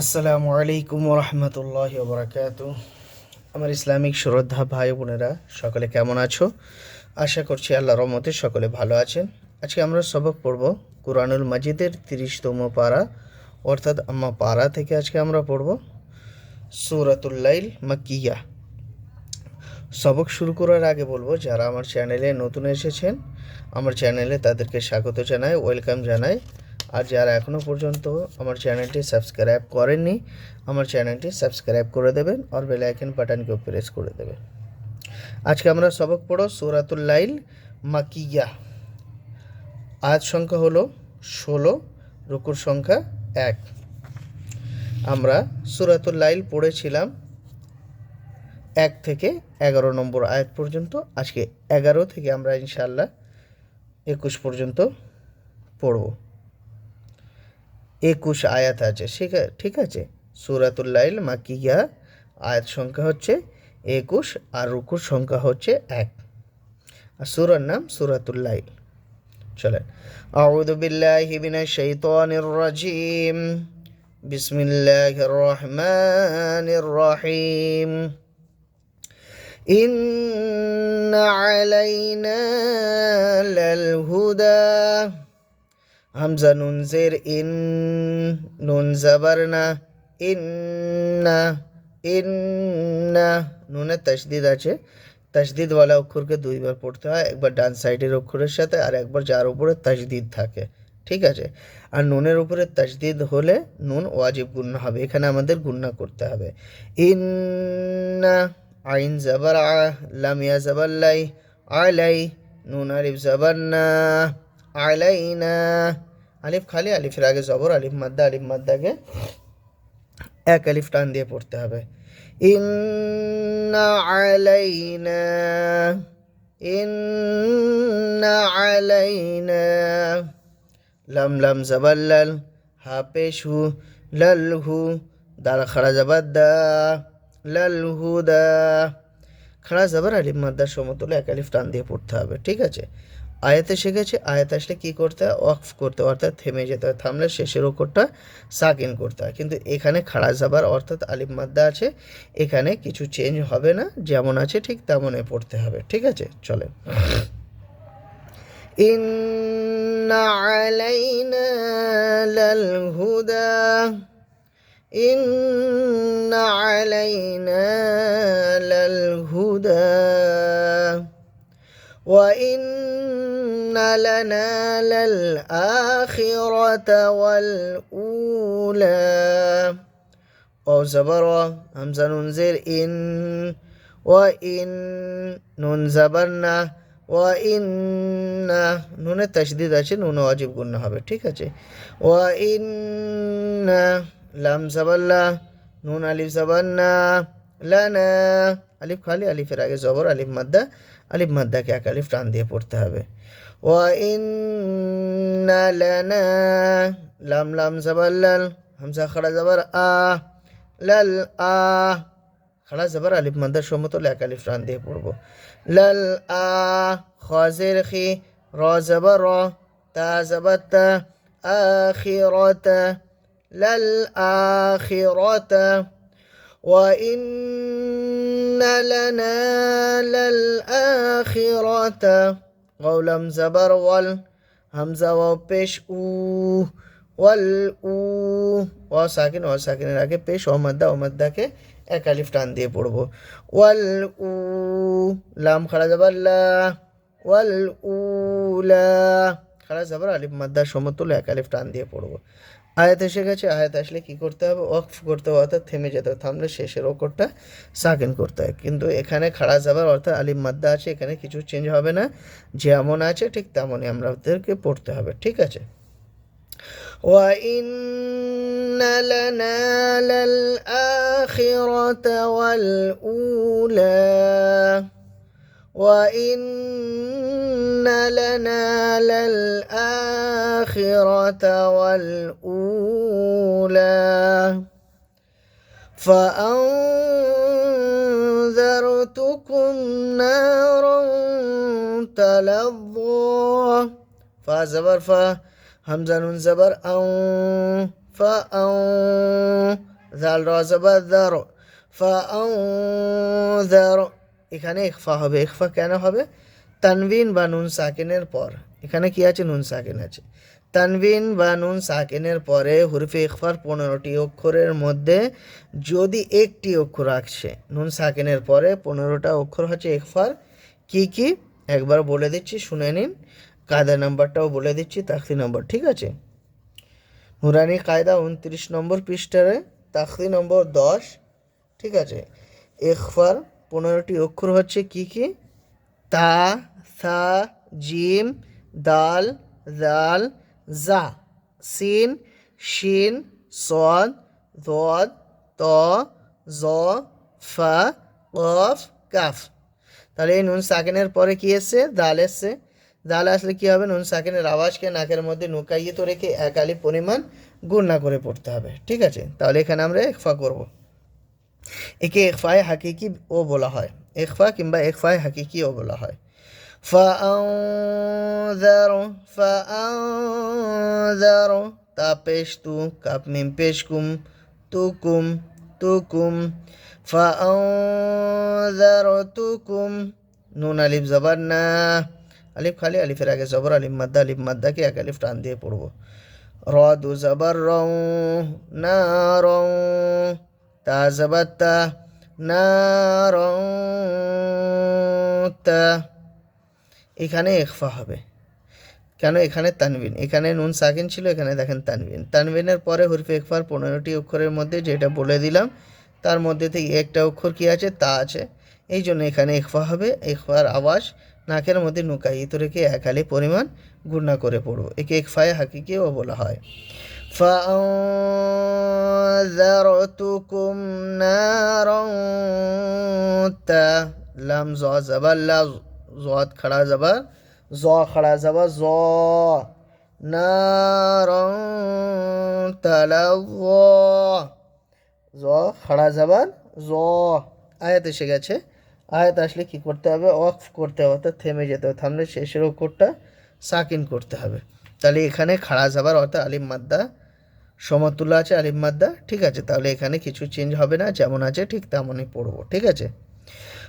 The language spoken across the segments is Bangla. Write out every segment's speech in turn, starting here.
আসসালামু আলাইকুম রহমতুল্লাহ বরাকাত আমার ইসলামিক শ্রদ্ধা ভাই বোনেরা, সকলে কেমন আছো? আশা করছি আল্লাহ রহমতে সকলে ভালো আছেন। আজকে আমরা সবক পড়ব কোরআনুল মাজিদের তিরিশতম পারা, অর্থাৎ আম্মা পাড়া থেকে আজকে আমরা পড়ব সুরাতুল্লাইল মাকিয়া সবক শুরু করার আগে বলব, যারা আমার চ্যানেলে নতুন এসেছেন, আমার চ্যানেলে তাদেরকে স্বাগত জানাই, ওয়েলকাম জানাই। আর যারা এখনও পর্যন্ত আমার চ্যানেলটি সাবস্ক্রাইব করেননি, আমার চ্যানেলটি সাবস্ক্রাইব করে দেবেন আর বেল আইকন বাটনকেও প্রেস করে দেবেন। আজকে আমরা সবক পড়ো সুরাতুল লাইল মাকিয়া। আজ সংখ্যা হলো ষোলো, রুকুর সংখ্যা এক। আমরা সুরাতুল লাইল পড়েছিলাম এক থেকে এগারো নম্বর আয়াত পর্যন্ত। আজকে এগারো থেকে আমরা ইনশাল্লাহ একুশ পর্যন্ত পড়ব। একুশ আয়াত আছে ঠিক আছে ঠিক আছে সুরাতুল্লাইল মাকিয়া আয়াত সংখ্যা হচ্ছে একুশ আর রুকুর সংখ্যা হচ্ছে এক আর সুরার নাম সুরাতুল্লাইল চলেন আউযু বিল্লাহি মিনাশ শাইতানির রাজিম বিসমিল্লাহির রহমানির রহিম إن علينا للهدى হামজা নুন জের ইন নুন জাবারনা ইন্না ইন্না নুনে তসদিদ আছে তসদিদওয়ালা অক্ষরকে দুইবার পড়তে হয় একবার ডান সাইডের অক্ষরের সাথে আর একবার যার উপরে তসদিদ থাকে। ঠিক আছে? আর নুনের উপরে তসদিদ হলে নুন ওয়াজিব গুন্না হবে। এখানে আমাদের গুন্না করতে হবে। ইন্না আইন জাবার আ লামিয়া জাবাল্লাই, আলাই, নুন আলিফ জাবান্না। আলাইনা। আলিফ খালি, আলিফের আগে জবর, আলিফ মাদ্দা, আলিফ মাদ্দাকে এক আলিফ টান দিয়ে পড়তে হবে। ইন্না আলাইনা ইন্না আলাইনা। লাম লাম জাবাল্লাল হা পেশ হু লাল, হু দাল খাড়া জাবাদ্দা লাল হুদা খাড়া যাবার আলিফ, মাদ্দার সমতুলে এক আলিফ টান দিয়ে পড়তে হবে, ঠিক আছে? আয়াতে শিখেছে আয়াত আসলে কী করতে হয় অফ করতে হয় অর্থাৎ থেমে যেতে হয় থামলে শেষের ওপরটা সাকিন করতে হয় কিন্তু এখানে খাড়া যাবার অর্থাৎ আলিফ মাদ্দা আছে এখানে কিছু চেঞ্জ হবে না যেমন আছে ঠিক তেমনই পড়তে হবে ঠিক আছে চলে إن علينا للهدى إن علينا للهدى وإن لنا للآخرة والأولى أو زبر همزة ننزل إن وإن نون زبرنا ওয়াইন নুনে তসদিদ আছে নুন ওয়াজিব গুণ হবে ঠিক আছে ওয়াইন লাম জাবাল্লা নুন আলিফ জাবান্না লানা আলিফ খালি আলিফের আগে জবর আলিফ মাদ্দা আলিফ মাদ্দাকে এক আলিফ টান দিয়ে পড়তে হবে ওয়াইন্না লানা লাম লাম জবর লাল হামসা খড়া জবর আ লাল আ খড়া জবর আলিফ মাদ্দার সমতলে এক আলিফ টান দিয়ে পড়ব লাল আ খজের খি র জবর র তা জবর তা আখিরতা লাল আখিরতা وإن لنا للآخرة قولم زبر وال همزة وبش أو والأو ও সাকিন ও সাকিনের আগে পেশ অমাদ্দা অমাদ্দাকে এক আলিফ টান দিয়ে পড়বো ওয়াল উ লাম খাড়া যাবার লা ওয়াল উলা খাড়া যাবার আলিফ মাদ্দার সমতুল এক আলিফ টান দিয়ে পড়বো আয়াত এসে গেছে আয়াত আসলে কী করতে হবে অফ করতে হবে অর্থাৎ থেমে যেতে হবে থামলে শেষের ওপরটা সাকিন করতে হয় কিন্তু এখানে খাড়া যাবার অর্থাৎ আলিম মাদ্দা আছে এখানে কিছু চেঞ্জ হবে না যেমন আছে ঠিক তেমনই আমাদেরকে পড়তে হবে ঠিক আছে وإن لنا للآخرة والأولى وإن لنا للآخرة والأولى فأنذرتكم نارا تلظى فزبر فهمزة نون زبر أو فأو ذال زبر ذر فأنذر এখানে ইখফা হবে। ইখফা কেন হবে? তানবিন বা নুন সাকিনের পর। এখানে কি আছে? নুন সাকিন আছে। তানবিন বা নুন সাকিনের পরে হুরফে ইখফার পনেরোটি অক্ষরের মধ্যে যদি একটি অক্ষর আসছে নুন সাকিনের পরে পনেরোটা অক্ষর হচ্ছে ইখফার। কি কি? একবার বলে দিচ্ছি, শুনে নিন। কায়দা নাম্বারটাও বলে দিচ্ছি তাকতি নম্বর, ঠিক আছে? নুরানি কায়দা উনত্রিশ নম্বর পৃষ্ঠারে তাকতি নম্বর দশ, ঠিক আছে? ইখফার পনেরোটি অক্ষর হচ্ছে কি কি? তা, সা, জিম, দাল, জাল, জা। সিন, শিন, সদ, দদ, ত, জ, ফা, কফ, কাফ। তাহলে এই নুন সাকিনের পরে কি এসছে? দাল এসছে। দাল আসলে কী হবে? নুন সাকিনের আওয়াজকে নাকের মধ্যে নুকাইয়ে তো রেখে এক আলি পরিমাণ গুণনা করে পড়তে হবে। ঠিক আছে? তাহলে এখানে আমরা একফা করব। একে একফায় হাকিকি ও বলা হয় একফা কিংবা একফায় হাকিকি ও বলা হয় فأنذر فأنذر তা পেশ তু কাপ মিম পেশ কুম তুকুম তুকুম ফাআনযারতুকুম নুন আলিফ জবর না আলিফ খালি আলিফের আগে জবর আলিফ মাদ্দা আলিফ মাদ্দাকে এক আলিফ টান দিয়ে পড়বো র দু জবর রং না রং না তা এখানে ইখফা হবে। কেন? এখানে তানবিন। এখানে নুন সাকিন ছিল, এখানে দেখেন তানবিন। তানবিনের পরে হরফে ইকফার পনেরোটি অক্ষরের মধ্যে যেটা বলে দিলাম, তার মধ্যে থেকে একটা অক্ষর কি আছে? তা আছে। এই জন্য এখানে ইকফা হবে। ইকফার আওয়াজ নাকের মধ্যে নুকাইত রেখে এক হালি পরিমাণ গুণা করে পড়ব একে ইকফায় হাকিকেও বলা হয়। فأنذرتكم نارا لم زو زبر, لا زوات خڑا زبر, زو خڑا زبر, زو نارا تلظى زو খড়া জবর জ আয়াত এসে গেছে। আয়াত আসলে কি করতে হবে? অফ করতে হবে অর্থাৎ থেমে যেতে হবে। থামলে শেষের অক্ষরটা সাকিন করতে হবে। তাহলে এখানে খাড়া যাবার অর্থাৎ আলিম মাদ্দা সমতুল্য আছে আলিম মাদ্দা ঠিক আছে তাহলে এখানে কিছু চেঞ্জ হবে না যেমন আছে ঠিক তেমনই পড়বো ঠিক আছে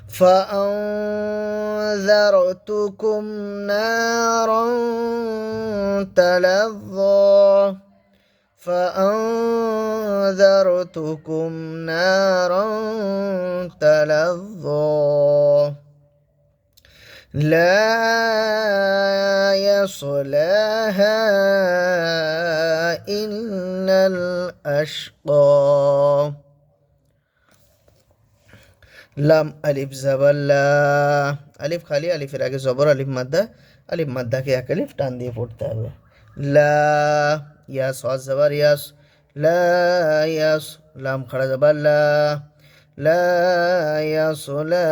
فأنذرتكم نارا تلظى فأنذرتكم نارا تلظى لا يصلاها إلا الأشقى লাম আলিফ জাবাল্লা আলিফ খালি আলিফের আগে জবর আলিফ মাদ্দা আলিফ মাদ্দাকে এক আলিফ টান দিয়ে পড়তে হবে লা ইয়াস ওয়াজ জাবার ইয়াস লা ইয়াস লাম খাড়া জাবার লা লা ইয়াস লা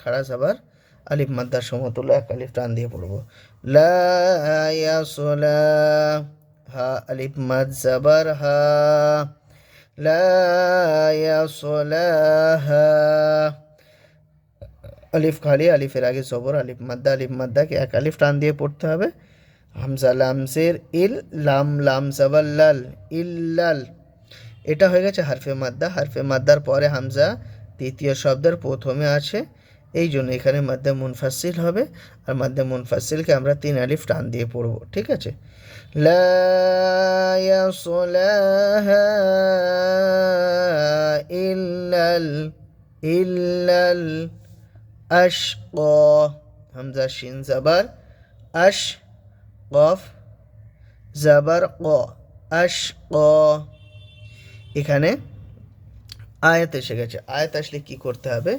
খাড়া জাবার আলিফ মাদ্দার সমতুল্য এক আলিফ টান দিয়ে পড়বো লা ইয়াস লা হা আলিফ মাদ জাবার হা لا يصلاها আলিফ খালি আলিফের আগে জবর আলিফ মাদ্দা আলিফ মাদ্দাকে এক আলিফ টান দিয়ে পড়তে হবে হামজা লামজের ইল লাম লাম জাবাল্লাল ইল্লাল এটা হয়ে গেছে হারফে মাদ্দা হারফে মাদ্দার পরে হামজা তৃতীয় শব্দের প্রথমে আছে এই জন্য এখানে মাধ্যমে মুনফাসিল হবে আর মাধ্যমে মুনফাসিলকে আমরা তিন আলিফ টান দিয়ে পড়ব, ঠিক আছে? আশ ক হামজা শিন জাবার আশ কফ জাবার ক আশ ক এখানে আয়াত এসে গেছে। আয়াত আসলে কি করতে হবে?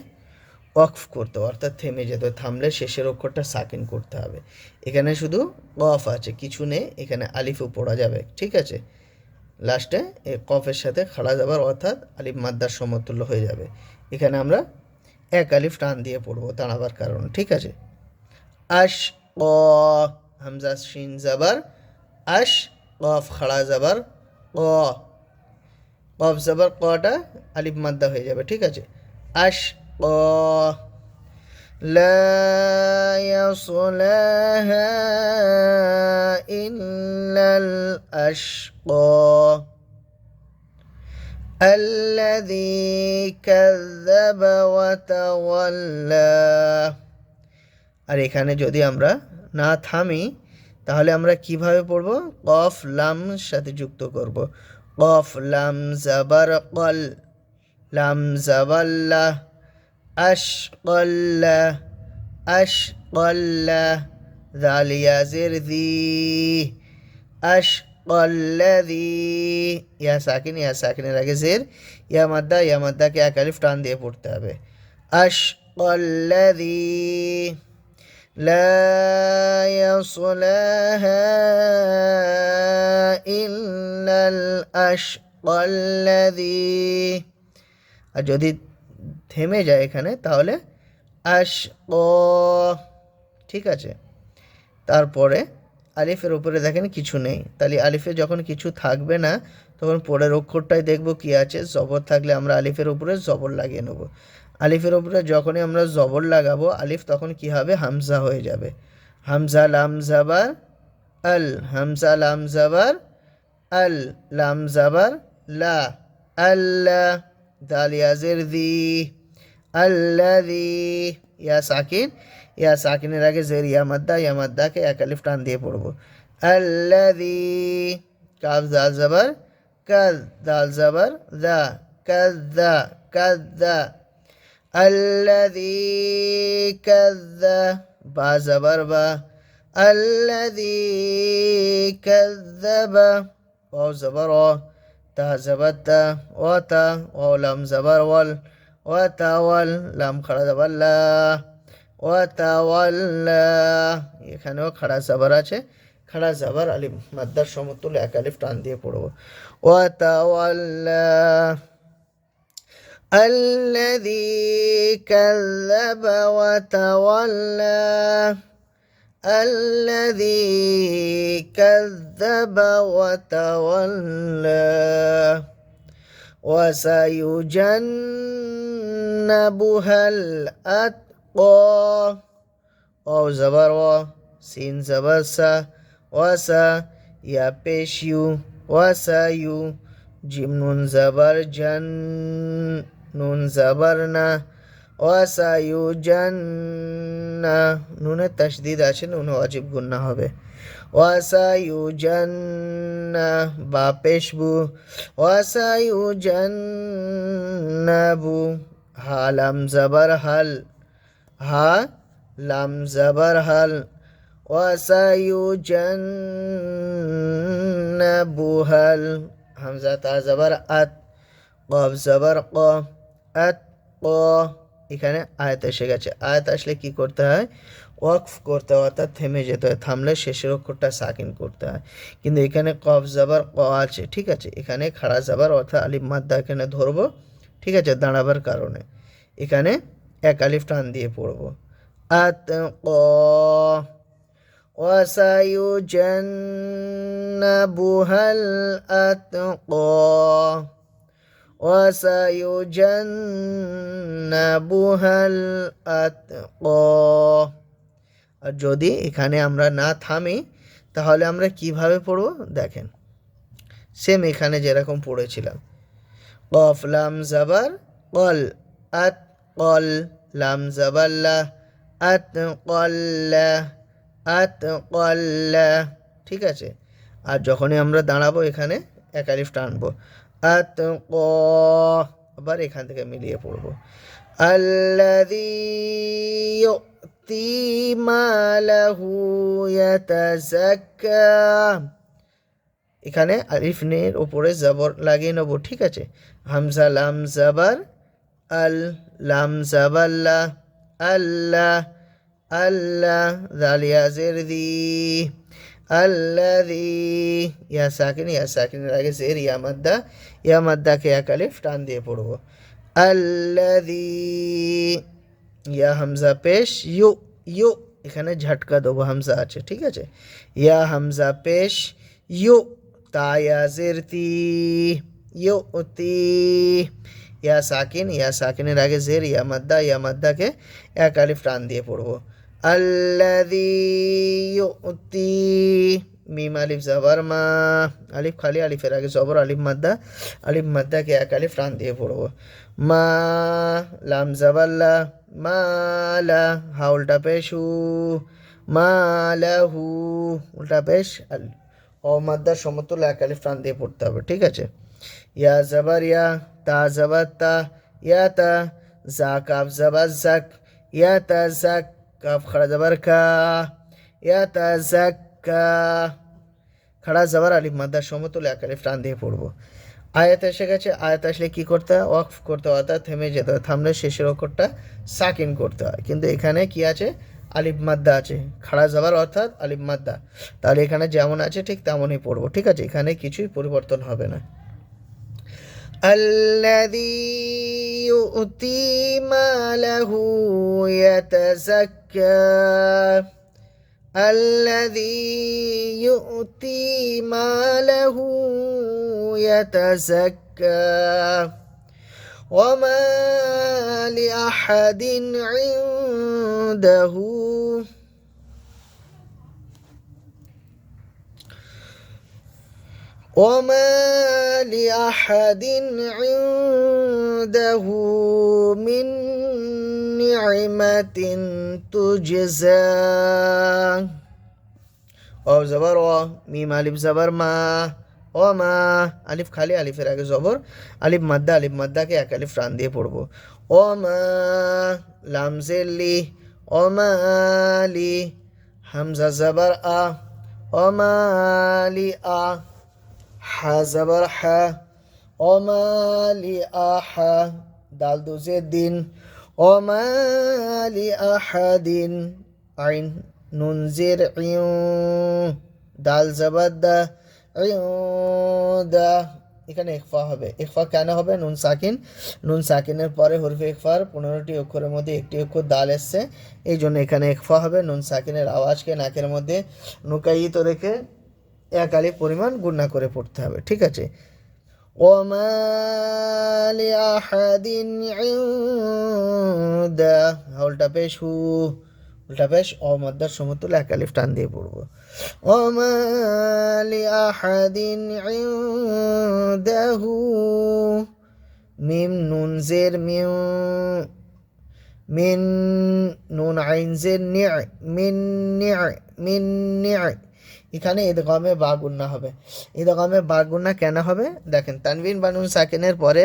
ওয়াকফ করতে অর্থাৎ থেমে যেতে থামলে শেষের অক্ষরটা সাকিন করতে হবে। এখানে শুধু কফ আছে, কিছু নেই, এখানে আলিফও পড়া যাবে, ঠিক আছে? লাস্টে এই কফের সাথে খাড়া যাবার অর্থাৎ আলিফ মাদ্দার সমতুল্য হয়ে যাবে। এখানে আমরা এক আলিফ টান দিয়ে পড়ব, দাঁড়াবার কারণ, ঠিক আছে? আশ, ক, হামজা, শিন যাবার, আশ কফ খাড়া যাবার, ক। কফ জাবার কটা আলিফ মাদ্দা হয়ে যাবে, ঠিক আছে? আশ لا يصلاها إلا الأشقى الذي كذب وتولى আর এখানে যদি আমরা না থামি তাহলে আমরা কিভাবে পড়ব কফ লাম সাথে যুক্ত করব কফ লাম জাবার কল লাম জাবাল্লা اشقل اشقل ذالیہ زر ذی اشقل ذی یا ساکن یا ساکن لگے زیر یا مدہ یا مدہ کیا کلف ٹان دے پڑتا ہے اشقل ذی لا يصلاها إلا الأشقى الذي. أجدد থেমে যায় এখানে, তাহলে আশ ও ঠিক আছে। তারপরে আলিফের উপরে দেখেন কিছু নেই। তাহলে আলিফে যখন কিছু থাকবে না, তখন পরের অক্ষরটাই দেখব কি আছে। জবর থাকলে আমরা আলিফের উপরে জবর লাগিয়ে নেব। আলিফের উপরে যখনই আমরা জবর লাগাবো, আলিফ তখন কি হবে? হামজা হয়ে যাবে। হামজা, লাম, জাবার, আল। হামজা, লাম, জাবার, আল। লাম, জাবার, লা। আল্লাহ দালিয়াজের দি আল্লাদি ইয়া সাকিন ইয়া সাকিনের আগে জের ইয়া মাদ্দা ইয়া মাদ্দাকে এক আলিফ টান দিয়ে পড়বো আল্লাদি কাফ দাল জাবার কাদ দাল জাবার দা কাদ্দা কাদ্দা الذي كذب با زبر با الذي كذب واو زبر و تا زبر تا و تا واو لام زبر وال و تا وال لام খড়া زبر লা و تا ولا এখানেও খড়া জবর আছে খড়া জবর আলিফ মাদ্দার সমতুল্য এক আলিফ টান দিয়ে পড়বো ও তাওয়াল্লা الذي كذب وتولى الذي كذب وتولى وسيجنبها الأتقى واو زبر و سين زبر سا وسا يا بيشيو وسايو جيم نون زبر جن নুন জাবার না ওয়াসায়ু জান্না নুনের তাসদিদ আছে নুন অজিব গুন্না হবে ওয়াসায়ু জান্না বা পেশবু ওয়াসায়ু জান্নাবু হা লাম জাবার হাল। হা লাম জাবার হাল। ওয়াসায়ু জান্নাবু হাল। হামজা তা জাবার আত কব জাবার ক, আত ক। এখানে আয়াত এসে গেছে। আয়াত আসলে কি করতে হয়? ওয়াকফ করতে হয় অর্থাৎ থেমে যেতে হয় থামলে শেষের অক্ষরটা সাকিন করতে হয় কিন্তু এখানে কফ জাবার ক আছে ঠিক আছে এখানে খাড়া জাবার অর্থাৎ আলিফ মাদ্দা এখানে ধরবো ঠিক আছে দাঁড়াবার কারণে এখানে এক আলিফ টান দিয়ে পড়বো আত ক وسيجنبها الأتقى وسيجنبها الأتقى আর যদি এখানে আমরা না থামি, তাহলে আমরা কীভাবে পড়ব? দেখেন। সেম এখানে যেরকম পড়েছিলাম। কফ লাম জাবার কল আত কল লাম জাবাল্লা আত কল্লা আত কল্লা ঠিক আছে? আর যখনই আমরা দাঁড়াবো এখানে, এক আলিফ টানবো। আত ক আবার এখান থেকে মিলিয়ে পড়ব। আল্লাযী ইউতি মালাহু ইয়াতাযাক্কা। এখানে আলিফ নের উপরে জবর লাগিয়ে নেব, ঠিক আছে? হামজা লাম জাবার, আল লাম জাবাল্লা আল্লাহ আল্লাহ দালিয়া জের দি আল্লাদি ইয়া সাকিন, ইয়া সাকিনের আগে জের, ইয়া মাদ্দা, ইয়া টান দিয়ে পড়ব। আল্লাদি ইয়া হামজা পেশ ইউ ইউ এখানে ঝটকা দেবো হামজা আছে ঠিক আছে ইয়া হামজা পেশ ইউ তায়া জের তি ইউ তি ইয়া সাকিন ইয়া সাকিনের আগে জের ইয়া মাদ্দা ইয়া মাদ্দাকে এক আলিফ টান দিয়ে পড়ব আল্লাদি ইউতি মিম আলিফ জাবার মা আলিফ খালি আলিফের আগে জবর আলিফ মাদ্দা আলিফ মাদ্দাকে এক আলিফ টান দিয়ে পড়ব মা লাম জাবাল্লা মা লা হা উল্টা পেশ হু মা লা হু উল্টা পেশ ও মাদ্দার সমতুল এক আলিফ টান দিয়ে পড়তে হবে, ঠিক আছে? ইয়া জাবার ইয়া, তা জাবার তা, ইয়া, তা জা কাফ জাবার জাক ইয়া, তা জাক কাফ খাড়া জাবার কা, ইয়া, তা জাক কা খাড়া জাবার আলিফ মাদ্দার সমতুল এক আলিফ টান দিয়ে পড়বো আয়াত এসে গেছে আয়াত আসলে কি করতে হয় ওয়াকফ করতে হয় অর্থাৎ থেমে যেতে হয় থামলে শেষের অক্ষরটা সাকিন করতে হয় কিন্তু এখানে কি আছে আলিফ মাদ্দা আছে খাড়া যাবার অর্থাৎ আলিফ মাদ্দা তাহলে এখানে যেমন আছে ঠিক তেমনই পড়বো ঠিক আছে এখানে কিছুই পরিবর্তন হবে না الذي يؤتي ماله يتزكى الذي يؤتي ماله يتزكى. وما لأحد عنده. وما لأحد عنده من نعمة تجزى ও জবর ও মিম আলিফ জবর মা ও মা আলিফ খালি আলিফের আগে জবর আলিফ মাদ্দা আলিফ মাদ্দাকে এক আলিফ টান দিয়ে পড়বো ও মা লামজেলি ও মা লি হামজা জবর আ ও মা লি আ হা জবর হা ও মা লি আ হা দাল দুজে দিন লি আহাদিন আইন নুন জের ইউ দাল ইউ দা এখানে ইকফা হবে। ইকফা কেন হবে? নুন সাকিন। নুন সাকিনের পরে হরফে ইকফার পনেরোটি অক্ষরের মধ্যে একটি অক্ষর দাল এসছে। এই জন্য এখানে ইকফা হবে। নুন সাকিনের আওয়াজকে নাকের মধ্যে নুকাইত রেখে এক আলি পরিমাণ গুণনা করে পড়তে হবে। ঠিক আছে? وما لأحد عنده উল্টা পেশ হু উল্টা পেশ অমদ্দার সমতুল এক আলিফ টান দিয়ে পড়বো وما لأحد عنده মিম নুন জের মিউ মিন নুন আইন জের নিয় মিন নিয় মিন নিয় এখানে ঈদগামে বা গুন্না হবে। ঈদগামে বা গুন্না কেন হবে? দেখেন তানবিন বানুন সাকিনের পরে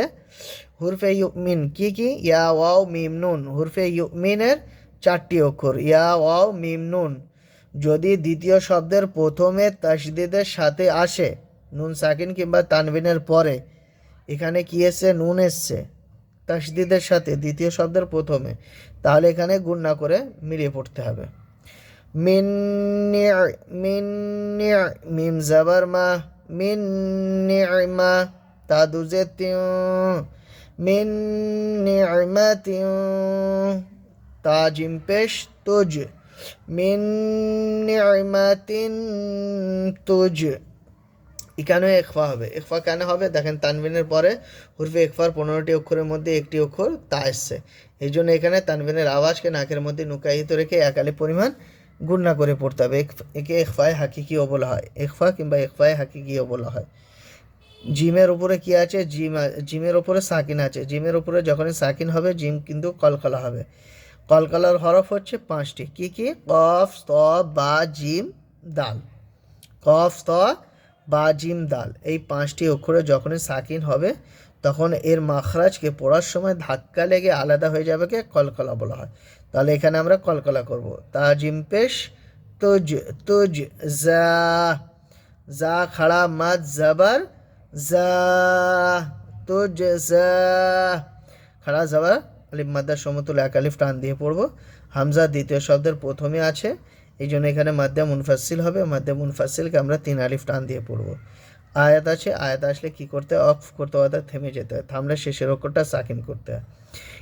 হুরফে ইউমিন কি কি? ইয়া, ওয়াও, মিম, নুন। হুরফে ইউমিনের চারটি অক্ষর। ইয়া, ওয়াও, মিম, নুন। যদি দ্বিতীয় শব্দের প্রথমে তাসদিদের সাথে আসে, নুন সাকিন কিংবা তানবিনের পরে, এখানে কি এসছে? নুন এসছে। তাসদিদের সাথে দ্বিতীয় শব্দের প্রথমে। তাহলে এখানে গুন্না করে মিলিয়ে পড়তে হবে। মিন মিন মিম জাবার মা, মিন নি'মা তা দুজে তিউ মিন নি'মাতিউ তা জিম পেশ তুজ, মিন নি'মাতিন তুজ। এখানে একফা হবে। একফা কেন হবে? দেখেন তানবিনের পরে হুরফে একফার পনেরোটি অক্ষরের মধ্যে একটি অক্ষর তা এসছে। এই জন্য এখানে তানবিনের আওয়াজকে নাকের মধ্যে নুকায়িত রেখে একালি পরিমাণ গুণনা করে পড়তে হবে। এক- একে একফায় হাকিকিও বলা হয়। একফা কিংবা একফায় হাকিকিও বলা হয়। জিমের উপরে কি আছে? জিম জিমের উপরে সাকিন আছে। জিমের উপরে যখনই সাকিন হবে, জিম কিন্তু কলকলা হবে। কলকলার হরফ হচ্ছে পাঁচটি। কি কি? কফ ত বা, জিম, দাল। কফ ত বা, জিম, দাল। এই পাঁচটি অক্ষরে যখনই সাকিন হবে, তখন এর মাখরাজকে পড়ার সময় ধাক্কা লেগে আলাদা হয়ে যাবে কে? কলকলা বলা হয়। তাহলে এখানে আমরা কলকলা করব। তা জিম পেশ, তুজ তুজ, জা জা খাড়া, মাদ, জাবার, জা, তুজ, জা, খাড়া, জাবার, আলিফ মাদ্দার সমতুল এক আলিফ টান দিয়ে পড়ব। হামজা দ্বিতীয় শব্দের প্রথমে আছে, এই জন্য এখানে মাদ্দা মুনফাসিল হবে। মাদ্দা মুনফাসিলকে আমরা তিন আলিফ টান দিয়ে পড়ব। আয়াত আছে আয়াত আসলে কি করতে হয়? অফ করতে হয় অর্থাৎ থেমে যেতে হয় থামলে শেষের অক্ষরটা সাকিন করতে হয়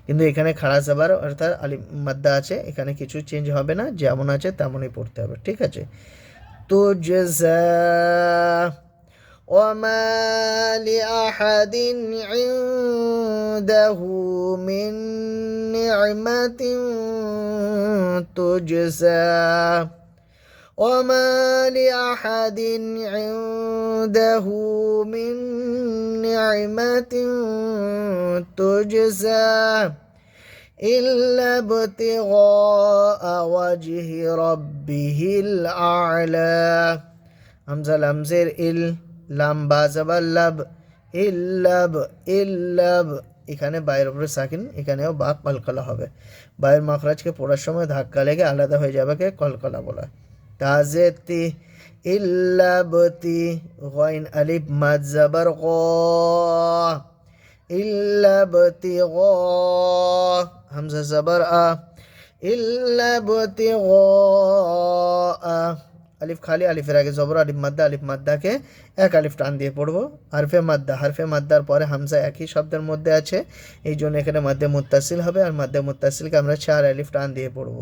কিন্তু এখানে খাড়া যাবার অর্থাৎ আলিফ মাদ্দা আছে এখানে কিছু চেঞ্জ হবে না যেমন আছে তেমনই পড়তে হবে ঠিক আছে তো وما لأحد عنده من نعمة تجزى وما لأحد عنده من نعمة تجزى إلا ابتغاء وجه ربه الأعلى همزة لمزير إل লাম বা জাবার লাভ ইল্লাব ইল্লাব এখানে বাইরের উপরে সাকিন এখানেও বা কলকলা হবে বায়ুর মাখরাজকে পড়ার সময় ধাক্কা লেগে আলাদা হয়ে যাবে কলকলা বলা তাজেতি ইল্লাবতি গইন আলিফ মাদ জাবার গ। ইল্লাবতি গ। হামজা জাবার আ। ইল্লাবতি গ। আলিফ খালি, আলিফের আগে জবর, আলিফ মাদ্দা, আলিফ মাদ্দাকে এক আলিফ টান দিয়ে পড়ব। হারফে মাদ্দা, হারফে মাদ্দার পরে হামজা একই শব্দের মধ্যে আছে। এই জন্য এখানে মাদ্দে মুত্তাসিল হবে আর মাদ্দে মুত্তাসিলকে আমরা চার আলিফ টান দিয়ে পড়ব।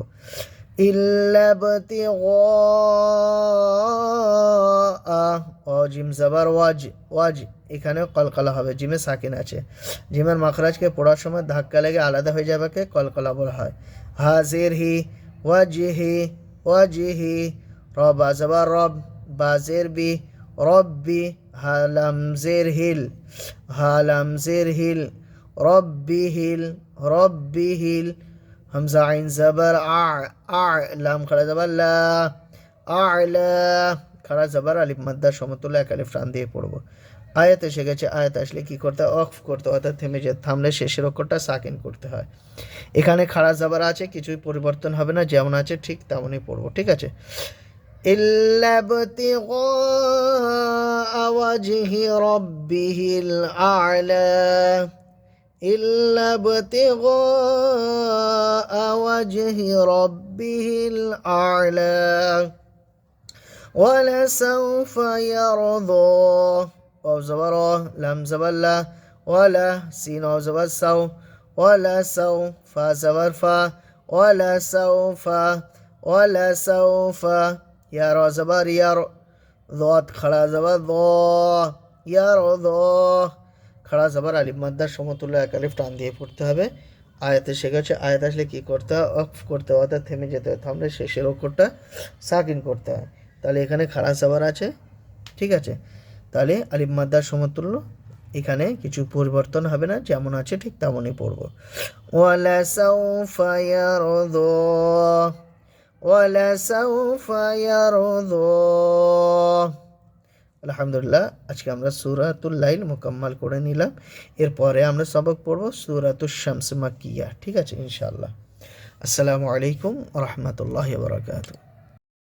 ইল্লাবতি ও জিম জাবার ওয়াজ ওয়াজ এখানে কলকলা হবে। জিমে সাকিন আছে। জিমের মাখরাজকে পড়ার সময় ধাক্কা লেগে আলাদা হয়ে যাবে কলকলা বলা হয়। হাজির হি ওয়াজিহি ওয়াজিহি রব আজবা রব, বাজের বি রব্বি হালাম জের হিল, হালাম জের হিল রব্বি হিল রব্বি হিল হামজা আইন জবর আ আ লাম খাড়া জবর লা আলা খাড়া জবর আলিফ মাদ্দার সমতুল্য এক আলিফ টান দিয়ে পড়বো আয়াত এসে গেছে আয়াত আসলে কি করতে হয় অফ করতে হয় অর্থাৎ থেমে যে থামলে শেষের অক্ষরটা সাকিন করতে হয় এখানে খাড়া জাবার আছে কিছুই পরিবর্তন হবে না যেমন আছে ঠিক তেমনই পড়বো ঠিক আছে إلا ابتغاء وجه ربه الأعلى إلا ابتغاء وجه ربه الأعلى ولسوف يرضى. واو زبرة لم زبلة ولا سين أو زبر سو ولا سو فا زبر فا ولا سوف ولا سوف يرى زبر يرضى. خلا زبر ضا يرضى. খাড়া আবার আলিফ মাদ্দার সমতুল্য এক আলিফ টান দিয়ে পড়তে হবে। আয়াতে শেখাচ্ছে আয়াত আসলে কী করতে হয়? অফ করতে হয় অর্থাৎ থেমে যেতে হয় থামলে শেষের অক্ষরটা সাকিন করতে হয়। তাহলে এখানে খাড়া আবার আছে, ঠিক আছে? তাহলে আলিম মাদ্দার সমতুল্য, এখানে কিছু পরিবর্তন হবে না, যেমন আছে ঠিক তেমনই পড়ব। ওয়ালা সাউফা ইয়ারদু, ওয়ালা সাউফা ইয়ারদু। আলহামদুলিল্লাহ, আজকে আমরা সুরাতুল লাইল মোকাম্মল করে নিলাম। এরপরে আমরা সবক পড়ব সুরাতুল শামস মাকিয়া, ঠিক আছে ইনশাআল্লাহ। আসসালামু আলাইকুম রহমতুল্লাহ বরকাত